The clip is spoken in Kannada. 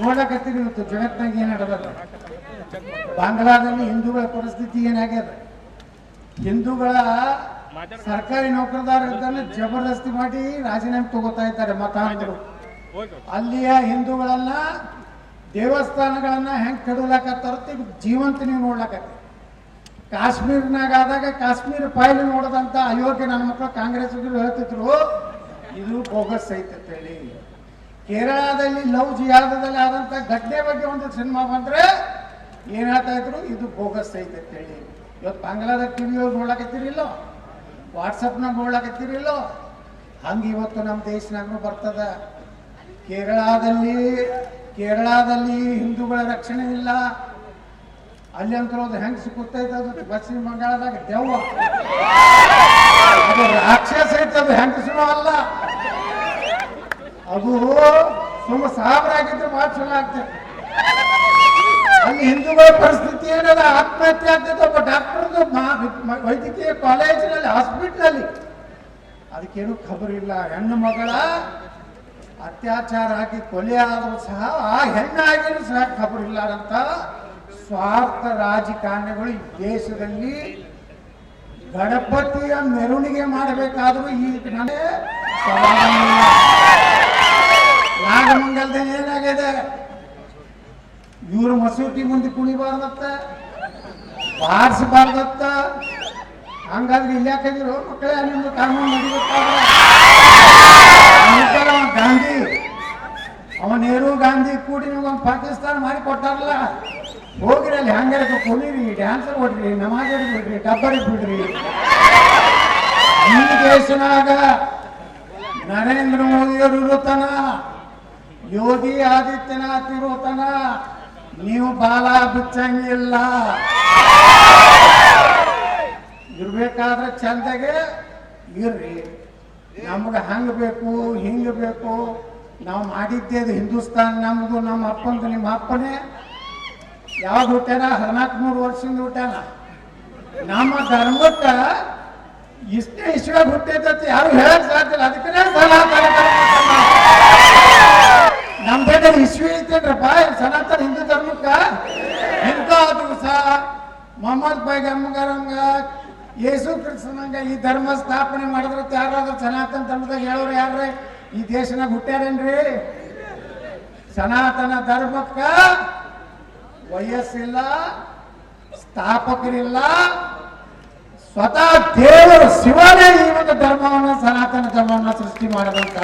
ನೋಡಕತ್ತೀರಿ ಇವತ್ತು ಜಗತ್ನಾಗ ಏನ್ ನಡೆದ ಬಾಂಗ್ಲಾದಲ್ಲಿ ಹಿಂದೂಗಳ ಪರಿಸ್ಥಿತಿ ಏನಾಗ್ಯದ? ಹಿಂದೂಗಳ ಸರ್ಕಾರಿ ನೌಕರದಾರರನ್ನ ಜಬರ್ದಸ್ತಿ ಮಾಡಿ ರಾಜೀನಾಮೆ ತಗೋತಾ ಇದ್ದಾರೆ ಮತಾಂತರು ಅಲ್ಲಿಯ ಹಿಂದೂಗಳನ್ನ ದೇವಸ್ಥಾನಗಳನ್ನ ಹೆಂಗ್ ಕೆಡಲಾಕತ್ತಾರ ಜೀವಂತ ನೀವು ನೋಡ್ಲಕತ್ತಿ. ಕಾಶ್ಮೀರ್ನಾಗ ಆದಾಗ ಕಾಶ್ಮೀರ ಫೈಲ್ ನೋಡದಂತ ಅಯೋಗ್ಯ ನನ್ನ ಮಕ್ಕಳು ಕಾಂಗ್ರೆಸ್ ಹೇಳ್ತಿದ್ರು, ಇದು ಬೋಗಸ್ ಐತೆ ಹೇಳಿ. ಕೇರಳದಲ್ಲಿ ಲವ್ ಜಿಯಾದದಲ್ಲಿ ಆದಂತ ಘಟನೆ ಬಗ್ಗೆ ಒಂದು ಸಿನಿಮಾ ಬಂದ್ರೆ ಏನ್ ಹೇಳ್ತಾ ಇದ್ರು? ಇದು ಬೋಗಸ್ ಐತೆ ಅಂತ ಹೇಳಿ. ಇವತ್ತು ಬಾಂಗ್ಲಾದಾಗ ಟಿವಿ ನೋಡ್ಲಕತ್ತೀರಿಲ್ಲೋ? ವಾಟ್ಸಪ್ನಾಗ ನೋಡ್ಲಕತ್ತೀರಿಲ್ಲೋ? ಹಂಗ ಇವತ್ತು ನಮ್ಮ ದೇಶನಾಗೂ ಬರ್ತದ. ಕೇರಳದಲ್ಲಿ ಕೇರಳದಲ್ಲಿ ಹಿಂದೂಗಳ ರಕ್ಷಣೆ ಇಲ್ಲ. ಅಲ್ಲಿ ಅಂತ ಅದು ಹೆಂಗ್ ಸಿಕ್ಕುತ್ತೈತೆ ಅದು? ಪಶ್ಚಿಮ ಬಂಗಾಳದಾಗ ದೆವ್ವ ಅದು ರಾಕ್ಷಸ ಐತೆ ಅದು ಹೆಂಗಸರು ಅಲ್ಲ ಅದು ಸುಮ್ಮ ಆಗಿದ್ರೆ ಭಾಳ ಚಲೋ ಆಗ್ತದೆ. ಅಲ್ಲಿ ಹಿಂದೂಗಳ ಪರಿಸ್ಥಿತಿ ಏನಲ್ಲ ಆತ್ಮಹತ್ಯೆ ಆಗ್ತದೆ ಒಬ್ಬ ಡಾಕ್ಟರ್ದು ವೈದ್ಯಕೀಯ ಕಾಲೇಜಿನಲ್ಲಿ ಹಾಸ್ಪಿಟ್ಲಲ್ಲಿ ಅದಕ್ಕೇನು ಖಬರ್ ಇಲ್ಲ. ಹೆಣ್ಣು ಮಗಳ ಅತ್ಯಾಚಾರ ಹಾಕಿ ಕೊಲೆ ಆದರೂ ಸಹ ಆ ಹೆಣ್ಣಾಗಿನೂ ಸಹ ಖಬರ್ ಇಲ್ಲ ಅಂತ ಸ್ವಾರ್ಥ ರಾಜಕಾರಣಿಗಳು ಈ ದೇಶದಲ್ಲಿ ಗಣಪತಿಯ ಮೆರವಣಿಗೆ ಮಾಡಬೇಕಾದ್ರೂ ಈ ನನಗೆ ಇವ್ರ ಮಸೂತಿ ಮುಂದೆ ಕುಣಿಬಾರ್ದತ್ತ? ಬಾರಿಸಬಾರ್ದತ್ತ? ಹಂಗಾದ್ರೆ ಇಲ್ಲಿ ಯಾಕಂದ್ರು ಮಕ್ಕಳೇ, ನಿಮ್ದು ಕಾನೂನು ನಡೀಬೇಕಾದ್ರೆ. ಗಾಂಧಿ ಅವ ನೆಹರು ಗಾಂಧಿ ಕೂಡಿ ನಿಮ್ಗೊಂದು ಪಾಕಿಸ್ತಾನ ಮಾಡಿ ಕೊಟ್ಟಾರಲ್ಲ. ಹೋಗಿರಿ ಅಲ್ಲಿ ಹಂಗಾರೆ ಕುಣಿರಿ ಡ್ಯಾನ್ಸರ್ ಹೊಡ್ರಿ ನಮಾಜ್ ಬಿಡ್ರಿ ಡಬ್ಬರಿ ಬಿಡ್ರಿ. ಈ ದೇಶನಾಗ ನರೇಂದ್ರ ಮೋದಿಯವರು ಇರುತ್ತಾನ? ಯೋಗಿ ಆದಿತ್ಯನಾಥ್ ಇರುತ್ತಾನ? ನೀವು ಬಾಲ ಬಿಚ್ಚಂಗಿಲ್ಲ ಇರ್ಬೇಕಾದ್ರೆ ಚಂದಗೆ ಇರ್ರಿ. ನಮ್ಗೆ ಹಂಗ ಬೇಕು, ಹಿಂಗ ಬೇಕು. ನಾವು ಮಾಡಿದ್ದೇ ಅದು ಹಿಂದೂಸ್ತಾನ್, ನಮ್ದು ನಮ್ಮ ಅಪ್ಪಂದು ನಿಮ್ಮ ಅಪ್ಪನೇ. ಯಾವ್ದು ಹುಟ್ಟ್ಯಾನ ಹದಿನಾಲ್ಕು ಮೂರು ವರ್ಷದಿಂದ ಹುಟ್ಟ್ಯಾನ ನಮ್ಮ ಧರ್ಮಕ್ಕ ಇಷ್ಟೇ ಇಷ್ಟ ಹುಟ್ಟೈತ ಯಾರು ಹೇಳಕ್ ಸಾಧ್ಯ ಅದಕ್ಕೆ ಸನಾತನ ಧರ್ಮ ನಮ್ದೇನ ಇಶ್ವಿ ಐತೇನ್ರಪ್ಪ ಸನಾತನ ಹಿಂದೂ ಧರ್ಮಕ್ಕ ಇಂಥ ದಿವಸ ಮೊಹಮ್ಮದ್ ಪೈಗಂಬರಂಗ ಯೇಸು ಕ್ರಿಸ್ತನಂಗ ಈ ಧರ್ಮ ಸ್ಥಾಪನೆ ಮಾಡಿದ್ರೆ ಯಾರಾದ್ರೂ ಸನಾತನ ಧರ್ಮದಾಗ ಹೇಳೋರು ಯಾರ್ರಿ? ಈ ದೇಶನಾಗ ಹುಟ್ಟ್ಯಾರೇನ್ರಿ? ಸನಾತನ ಧರ್ಮಕ್ಕ ವಯಸ್ಸಿಲ್ಲ, ಸ್ಥಾಪಕರಿಲ್ಲ, ಸ್ವತಃ ದೇವರು ಶಿವನೇ ಈ ಒಂದು ಧರ್ಮವನ್ನು, ಸನಾತನ ಧರ್ಮವನ್ನು ಸೃಷ್ಟಿ ಮಾಡದಂತ